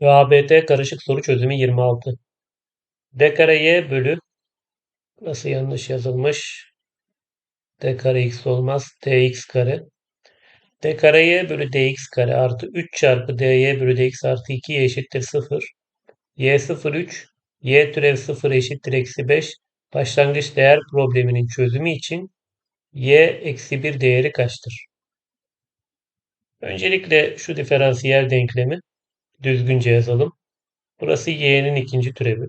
ve ABT karışık soru çözümü 26. D kare y bölü nasıl yanlış yazılmış? D kare x olmaz. dx kare. D kare y bölü dx kare artı 3 çarpı dy bölü dx artı 2 y eşittir 0. y 0 3. y türev 0 eşittir eksi 5. Başlangıç değer probleminin çözümü için y eksi 1 değeri kaçtır? Öncelikle şu diferansiyel denklemi düzgünce yazalım. Burası y'nin ikinci türevi.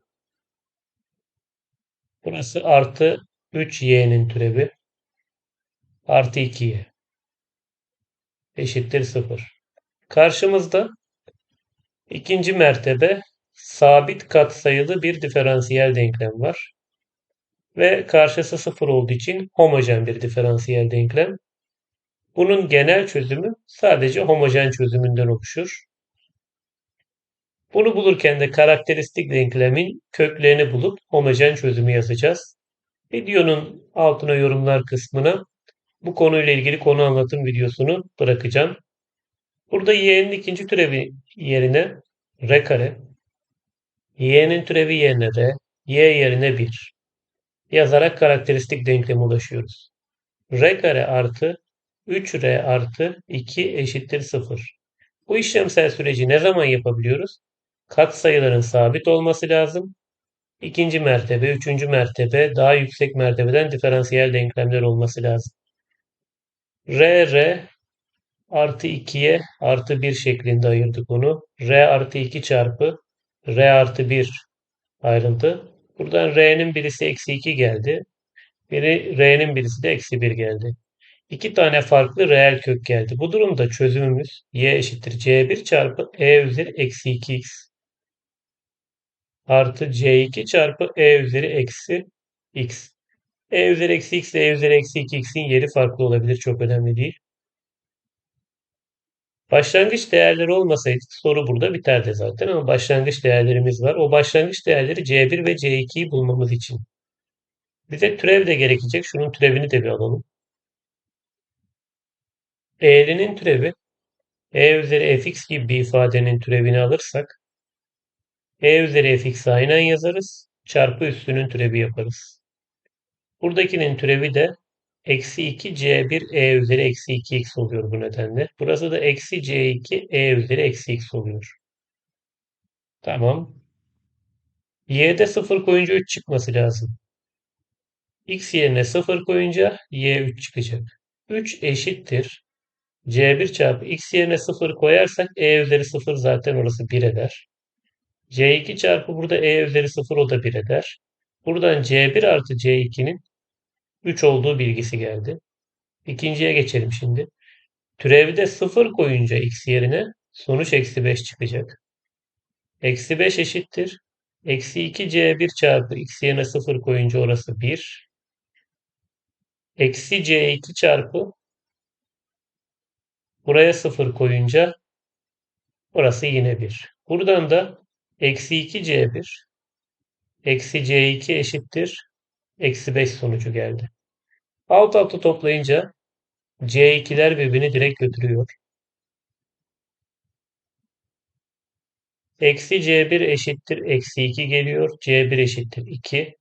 Burası artı 3y'nin türevi. Artı 2y. Eşittir 0. Karşımızda ikinci mertebe sabit katsayılı bir diferansiyel denklem var. Ve karşısı 0 olduğu için homojen bir diferansiyel denklem. Bunun genel çözümü sadece homojen çözümünden oluşur. Bunu bulurken de karakteristik denklemin köklerini bulup homojen çözümü yazacağız. Videonun altına yorumlar kısmına bu konuyla ilgili konu anlatım videosunu bırakacağım. Burada y'nin ikinci türevi yerine r kare, y'nin türevi yerine r, y yerine 1 yazarak karakteristik denkleme ulaşıyoruz. r kare artı 3r artı 2 eşittir 0. Bu işlemsel süreci ne zaman yapabiliyoruz? Katsayıların sabit olması lazım. İkinci mertebe, üçüncü mertebe, daha yüksek mertebeden diferansiyel denklemler olması lazım. R, R artı 2'ye artı 1 şeklinde ayırdık onu. R artı 2 çarpı R artı 1 ayrıldı. Buradan R'nin birisi eksi 2 geldi. Biri R'nin birisi de eksi 1 geldi. İki tane farklı reel kök geldi. Bu durumda çözümümüz y eşittir c1 çarpı e üzeri eksi 2x artı c2 çarpı e üzeri eksi x. e üzeri eksi x ile e üzeri eksi 2x'in yeri farklı olabilir. Çok önemli değil. Başlangıç değerleri olmasaydı soru burada biterdi zaten ama başlangıç değerlerimiz var. O başlangıç değerleri C1 ve C2'yi bulmamız için. Bize türev de gerekecek. Şunun türevini de bir alalım. Eğrinin türevi e üzeri fx gibi bir ifadenin türevini alırsak e üzeri fx aynen yazarız. Çarpı üstünün türevi yaparız. Buradakinin türevi de eksi 2 c1 e üzeri eksi 2x oluyor bu nedenle. Burası da eksi c2 e üzeri eksi x oluyor. Tamam. y'de 0 koyunca 3 çıkması lazım. x yerine 0 koyunca y 3 çıkacak. 3 eşittir. c1 çarpı x yerine 0 koyarsak e üzeri 0 zaten orası 1 eder. C2 çarpı burada E üzeri 0 o da 1 eder. Buradan C1 artı C2'nin 3 olduğu bilgisi geldi. İkinciye geçelim şimdi. Türevde 0 koyunca x yerine sonuç eksi 5 çıkacak. Eksi 5 eşittir. Eksi 2 C1 çarpı x yerine 0 koyunca orası 1. Eksi C2 çarpı buraya 0 koyunca orası yine 1. Buradan da Eksi 2c1 eksi c2 eşittir. Eksi 5 sonucu geldi. Alt alta toplayınca c2'ler birbirini direkt götürüyor. Eksi c1 eşittir. Eksi 2 geliyor. c1 eşittir 2.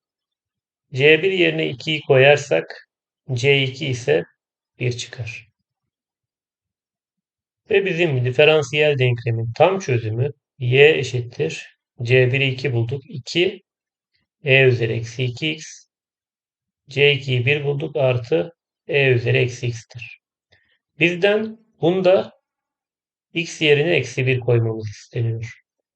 c1 yerine 2'yi koyarsak c2 ise 1 çıkar. Ve bizim diferansiyel denklemin tam çözümü y eşittir. C1'i 2 bulduk. 2 e üzeri eksi 2x. C2'yi 1 bulduk. Artı e üzeri eksi x'tir. Bizden bunda x yerine eksi 1 koymamız isteniyor.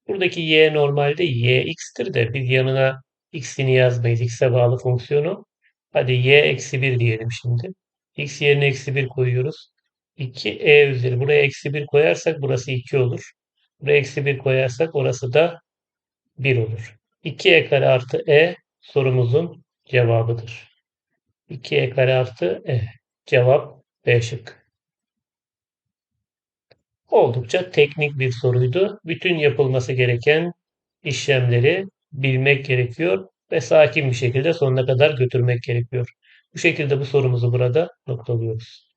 Buradaki y normalde y x'tir de biz yanına x'ini yazmayız. x'e bağlı fonksiyonu. Hadi y eksi 1 diyelim şimdi. x yerine eksi 1 koyuyoruz. 2 e üzeri. Buraya eksi 1 koyarsak burası 2 olur. Buraya eksi 1 koyarsak orası da 1 olur. 2e kare artı e sorumuzun cevabıdır. 2e kare artı e. Cevap B şık. Oldukça teknik bir soruydu. Bütün yapılması gereken işlemleri bilmek gerekiyor ve sakin bir şekilde sonuna kadar götürmek gerekiyor. Bu şekilde bu sorumuzu burada noktalıyoruz.